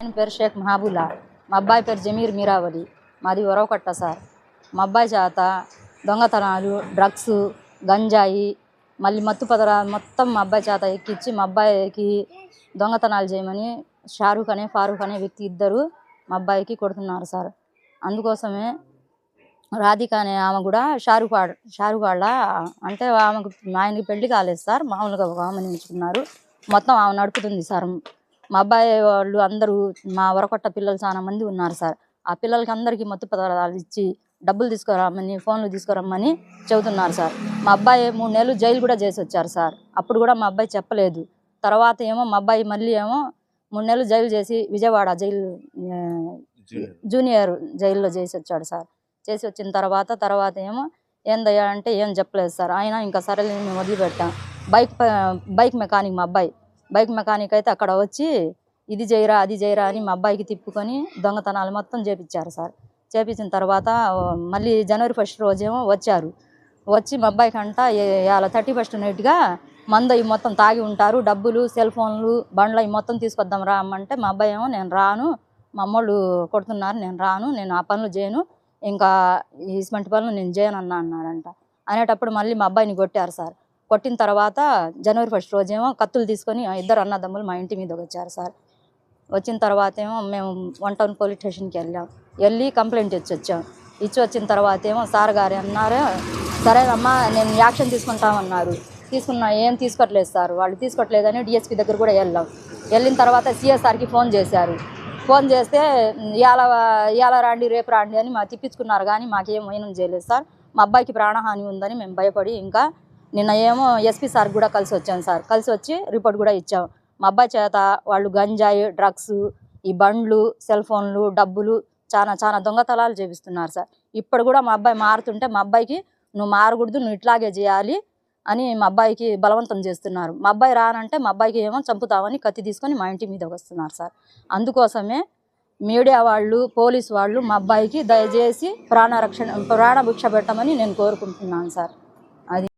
నేను పేరు షేక్ మహబూలా. మా అబ్బాయి పేరు జమీర్ మీరావలి మాది ఒరవకట్ట సార్. మా అబ్బాయి చేత దొంగతనాలు డ్రగ్స్ గంజాయి మళ్ళీ మత్తు పదర మొత్తం మా అబ్బాయి చేత ఎక్కించి మా అబ్బాయికి దొంగతనాలు చేయమని షారూఖ్ అనే ఫారూక్ అనే వ్యక్తి ఇద్దరు మా అబ్బాయికి కొడుతున్నారు సార్. అందుకోసమే రాధిక అనే ఆమె కూడా షారూఖ్ వాడ షారూక్ వాళ్ళ అంటే ఆమెకు ఆయనకి పెళ్ళి కాలేదు సార్. మామూలుగా ఒక ఆమె ఉంచుకున్నారు మొత్తం ఆమె నడుపుతుంది సార్. మా అబ్బాయి వాళ్ళు అందరూ మా వరకొట్ట పిల్లలు చాలా మంది ఉన్నారు సార్. ఆ పిల్లలకి అందరికీ మత్తు పదార్థాలు ఇచ్చి డబ్బులు తీసుకురమ్మని ఫోన్లు తీసుకురమ్మని చెబుతున్నారు సార్. మా అబ్బాయి మూడు నెలలు జైలు కూడా చేసి వచ్చారు సార్. అప్పుడు కూడా మా అబ్బాయి చెప్పలేదు. తర్వాత ఏమో మా అబ్బాయి మళ్ళీ ఏమో మూడు నెలలు జైలు చేసి విజయవాడ జైలు జూనియర్. జైల్లో చేసి వచ్చాడు సార్. చేసి వచ్చిన తర్వాత తర్వాత ఏమో ఏందయ్యా అంటే ఏం చెప్పలేదు సార్. ఆయన ఇంకా సరే మేము వదిలిపెట్టాం. బైక్ బైక్ మెకానిక్ మా అబ్బాయి. బైక్ మెకానిక్ అయితే అక్కడ వచ్చి ఇది చేయరా అది చేయరా అని మా అబ్బాయికి తిప్పుకొని దొంగతనాలు మొత్తం చేపించారు సార్. చేపించిన తర్వాత మళ్ళీ జనవరి ఫస్ట్ రోజేమో వచ్చారు. వచ్చి మా అబ్బాయికి అంట ఇవాళ థర్టీ ఫస్ట్ నైట్గా మందు అవి మొత్తం తాగి ఉంటారు డబ్బులు సెల్ ఫోన్లు బండ్లు అవి మొత్తం తీసుకొద్దాం రా అమ్మంటే మా అబ్బాయి ఏమో నేను రాను మా అమ్మోళ్ళు కొడుతున్నారు నేను రాను నేను ఆ పనులు చేయను ఇంకా ఈ ఇటువంటి పనులు నేను చేయను అన్నా అన్నాడంట. అనేటప్పుడు మళ్ళీ మా అబ్బాయిని కొట్టారు సార్. కొట్టిన తర్వాత జనవరి ఫస్ట్ రోజేమో కత్తులు తీసుకొని ఇద్దరు అన్నదమ్ములు మా ఇంటి మీదకి వచ్చారు సార్. వచ్చిన తర్వాత ఏమో మేము వన్ టౌన్ పోలీస్ స్టేషన్కి వెళ్ళాం. వెళ్ళి కంప్లైంట్ ఇచ్చి వచ్చాం. ఇచ్చి వచ్చిన తర్వాత ఏమో సార్ గారు అన్నారు. సరేనమ్మా నేను యాక్షన్ తీసుకుంటామన్నారు. తీసుకున్నా ఏం తీసుకోవట్లేదు సార్. వాళ్ళు తీసుకోవట్లేదని డిఎస్పీ దగ్గర కూడా వెళ్ళాం. వెళ్ళిన తర్వాత సిఎస్ఆర్కి ఫోన్ చేశారు. ఫోన్ చేస్తే ఇవాళ ఇవాళ రాండి రేపు రాండి అని మా తిప్పించుకున్నారు. కానీ మాకేం వైనం చేయలేదు సార్. మా అబ్బాయికి ప్రాణహాని ఉందని మేము భయపడి ఇంకా నిన్న ఏమో ఎస్పీ సార్ కూడా కలిసి వచ్చాను సార్. కలిసి వచ్చి రిపోర్ట్ కూడా ఇచ్చాం. మా అబ్బాయి చేత వాళ్ళు గంజాయి డ్రగ్స్ ఈ బండ్లు సెల్ ఫోన్లు డబ్బులు చాలా చాలా దొంగతనాలు చేపిస్తున్నారు సార్. ఇప్పుడు కూడా మా అబ్బాయి మారుతుంటే మా అబ్బాయికి నువ్వు మారకూడదు నువ్వు ఇట్లాగే చేయాలి అని మా అబ్బాయికి బలవంతం చేస్తున్నారు. మా అబ్బాయి రానంటే మా అబ్బాయికి ఏమో చంపుతామని కత్తి తీసుకొని మా ఇంటి మీద వస్తున్నారు సార్. అందుకోసమే మీడియా వాళ్ళు పోలీస్ వాళ్ళు మా అబ్బాయికి దయచేసి ప్రాణరక్షణ ప్రాణభిక్ష పెట్టమని నేను కోరుకుంటున్నాను సార్. అది